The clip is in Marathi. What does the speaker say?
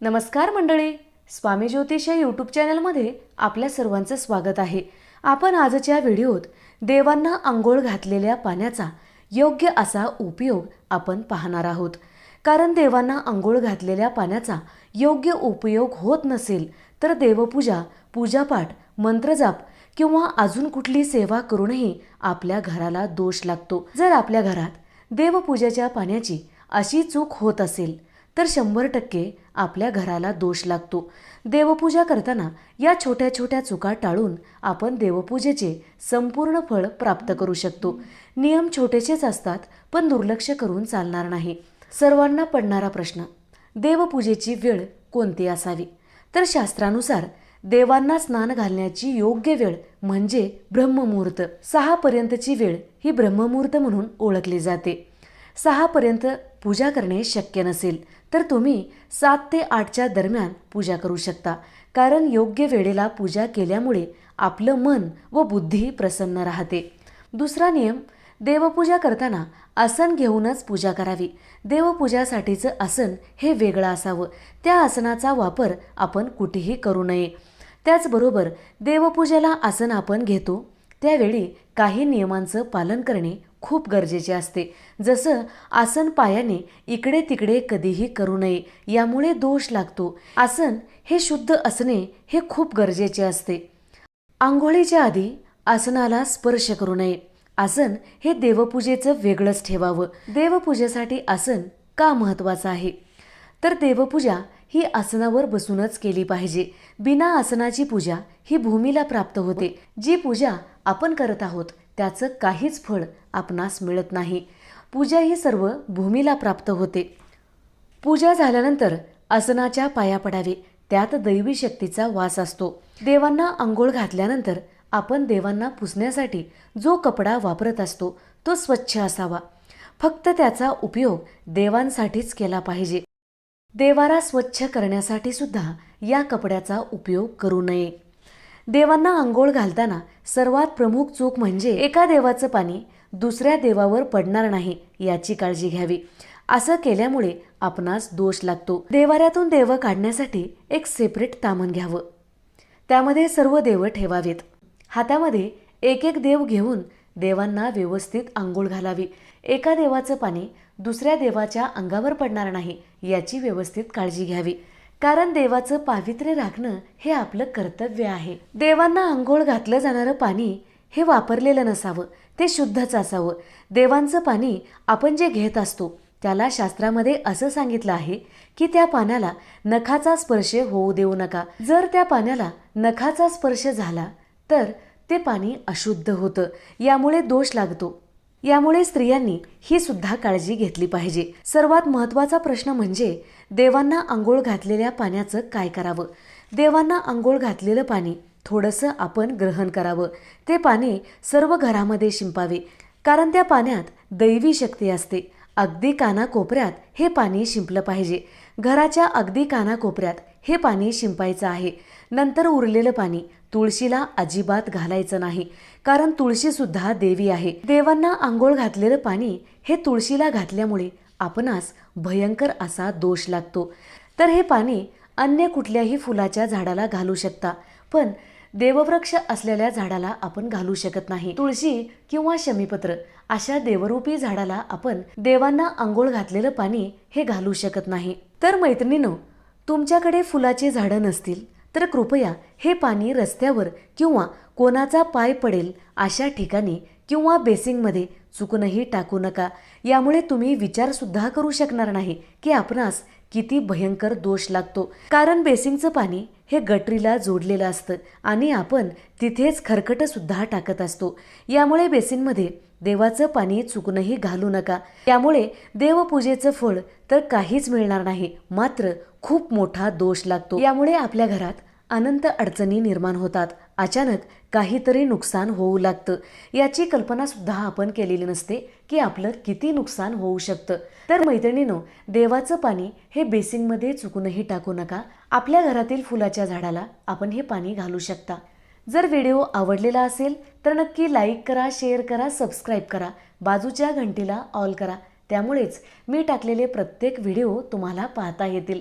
नमस्कार मंडळी स्वामी ज्योतिष या यूट्यूब चॅनलमध्ये आपल्या सर्वांचं स्वागत आहे. आपण आजच्या व्हिडिओत देवांना आंघोळ घातलेल्या पाण्याचा योग्य असा उपयोग आपण पाहणार आहोत. कारण देवांना आंघोळ घातलेल्या पाण्याचा योग्य उपयोग होत नसेल तर देवपूजा पूजापाठ मंत्रजाप किंवा अजून कुठली सेवा करूनही आपल्या घराला दोष लागतो. जर आपल्या घरात देवपूजेच्या पाण्याची अशी चूक होत असेल तर शंभर टक्के आपल्या घराला दोष लागतो. देवपूजा करताना या छोट्या छोट्या चुका टाळून आपण देवपूजेचे संपूर्ण फळ प्राप्त करू शकतो. नियम छोटेसेच असतात पण दुर्लक्ष करून चालणार नाही. सर्वांना पडणारा प्रश्न देवपूजेची वेळ कोणती असावी? तर शास्त्रानुसार देवांना स्नान घालण्याची योग्य वेळ म्हणजे ब्रह्ममुहूर्त. सहापर्यंतची वेळ ही ब्रह्ममुहूर्त म्हणून ओळखली जाते. सहापर्यंत पूजा करणे शक्य नसेल तर तुम्ही सात ते आठच्या दरम्यान पूजा करू शकता. कारण योग्य वेळेला पूजा केल्यामुळे आपलं मन व बुद्धी प्रसन्न राहते. दुसरा नियम देवपूजा करताना आसन घेऊनच पूजा करावी. देवपूजासाठीचं आसन हे वेगळं असावं. त्या आसनाचा वापर आपण कुठेही करू नये. त्याचबरोबर देवपूजेला आसन आपण घेतो त्यावेळी काही नियमांचं पालन करणे खूप गरजेचे असते. जसं आसन पायाने इकडे तिकडे कधीही करू नये यामुळे दोष लागतो. आसन हे शुद्ध असणे हे खूप गरजेचे असते. आंघोळीच्या आधी आसनाला स्पर्श करू नये. आसन हे देवपूजेचं वेगळंच ठेवावं. देवपूजेसाठी आसन का महत्त्वाचं आहे? तर देवपूजा ही आसनावर बसूनच केली पाहिजे. बिना आसनाची पूजा ही भूमीला प्राप्त होते. जी पूजा आपण करत आहोत त्याचं काहीच फळ आपणास मिळत नाही. पूजा ही सर्व भूमीला प्राप्त होते. पूजा झाल्यानंतर आसनाच्या पाया पडावे त्यात दैवी शक्तीचा वास असतो. देवांना आंघोळ घातल्यानंतर आपण देवांना पुसण्यासाठी जो कपडा वापरत असतो तो स्वच्छ असावा. फक्त त्याचा उपयोग देवांसाठीच केला पाहिजे. देवारा स्वच्छ करण्यासाठी सुद्धा या कपड्याचा उपयोग करू नये. देवांना आंघोळ घालताना सर्वात प्रमुख चूक म्हणजे एका देवाचं पाणी दुसऱ्या देवावर पडणार नाही याची काळजी घ्यावी. असं केल्यामुळे आपणास दोष लागतो. देवाऱ्यातून देव काढण्यासाठी एक सेपरेट तामण घ्यावं. त्यामध्ये सर्व देव ठेवावेत. हातामध्ये एक एक देव घेऊन देवांना व्यवस्थित आंघोळ घालावी. एका देवाचं पाणी दुसऱ्या देवाच्या अंगावर पडणार नाही याची व्यवस्थित काळजी घ्यावी. कारण देवाचं पावित्र्य राखणं हे आपलं कर्तव्य आहे. देवांना आंघोळ घातलं जाणारं पाणी हे वापरलेलं नसावं ते शुद्धच असावं. देवांचं पाणी आपण जे घेत असतो त्याला शास्त्रामध्ये असं सांगितलं आहे की त्या पाण्याला नखाचा स्पर्श होऊ देऊ नका. जर त्या पाण्याला नखाचा स्पर्श झाला तर ते पाणी अशुद्ध होतं. यामुळे दोष लागतो. यामुळे स्त्रियांनी ही सुद्धा काळजी घेतली पाहिजे. सर्वात महत्त्वाचा प्रश्न म्हणजे देवांना आंघोळ घातलेल्या पाण्याचं काय करावं? देवांना आंघोळ घातलेलं पाणी थोडंसं आपण ग्रहण करावं. ते पाणी सर्व घरामध्ये शिंपावे कारण त्या पाण्यात दैवी शक्ती असते. अगदी कानाकोपऱ्यात हे पाणी शिंपलं पाहिजे. घराच्या अगदी कानाकोपऱ्यात हे पाणी शिंपायचं आहे. नंतर उरलेलं पाणी तुळशीला अजिबात घालायचं नाही. कारण तुळशी सुद्धा देवी आहे. देवांना आंघोळ घातलेलं पाणी हे तुळशीला घातल्यामुळे आपणास भयंकर असा दोष लागतो. तर हे पाणी अन्य कुठल्याही फुलाच्या झाडाला घालू शकता. पण देववृक्ष असलेल्या झाडाला आपण घालू शकत नाही. तुळशी किंवा शमीपत्र अशा देवरूपी झाडाला आपण देवांना आंघोळ घातलेलं पाणी हे घालू शकत नाही. तर मैत्रिणीनं तुमच्याकडे फुलाची झाडं नसतील तर कृपया हे पाणी रस्त्यावर किंवा कोणाचा पाय पडेल अशा ठिकाणी किंवा बेसिंगमध्ये चुकूनही टाकू नका. यामुळे तुम्ही विचारसुद्धा करू शकणार नाही की आपणास किती भयंकर दोष लागतो. कारण बेसिंगचं पाणी हे गटरीला जोडलेलं असतं आणि आपण तिथेच खरकटंसुद्धा टाकत असतो. यामुळे बेसिनमध्ये देवाचं पाणी चुकूनही घालू नका. त्यामुळे देवपूजेचं फळ तर काहीच मिळणार नाही मात्र खूप मोठा दोष लागतो. यामुळे आपल्या घरात अनंत अडचणी निर्माण होतात. अचानक काहीतरी नुकसान होऊ लागतं. याची कल्पनासुद्धा आपण केलेली नसते की आपलं किती नुकसान होऊ शकतं. तर मैत्रिणीनो देवाचं पाणी हे बेसिंगमध्ये चुकूनही टाकू नका. आपल्या घरातील फुलाच्या झाडाला आपण हे पाणी घालू शकता. जर व्हिडिओ आवडलेला असेल तर नक्की लाईक करा शेअर करा सबस्क्राईब करा. बाजूच्या घंटीला ऑल करा. त्यामुळेच मी टाकलेले प्रत्येक व्हिडिओ तुम्हाला पाहता येतील.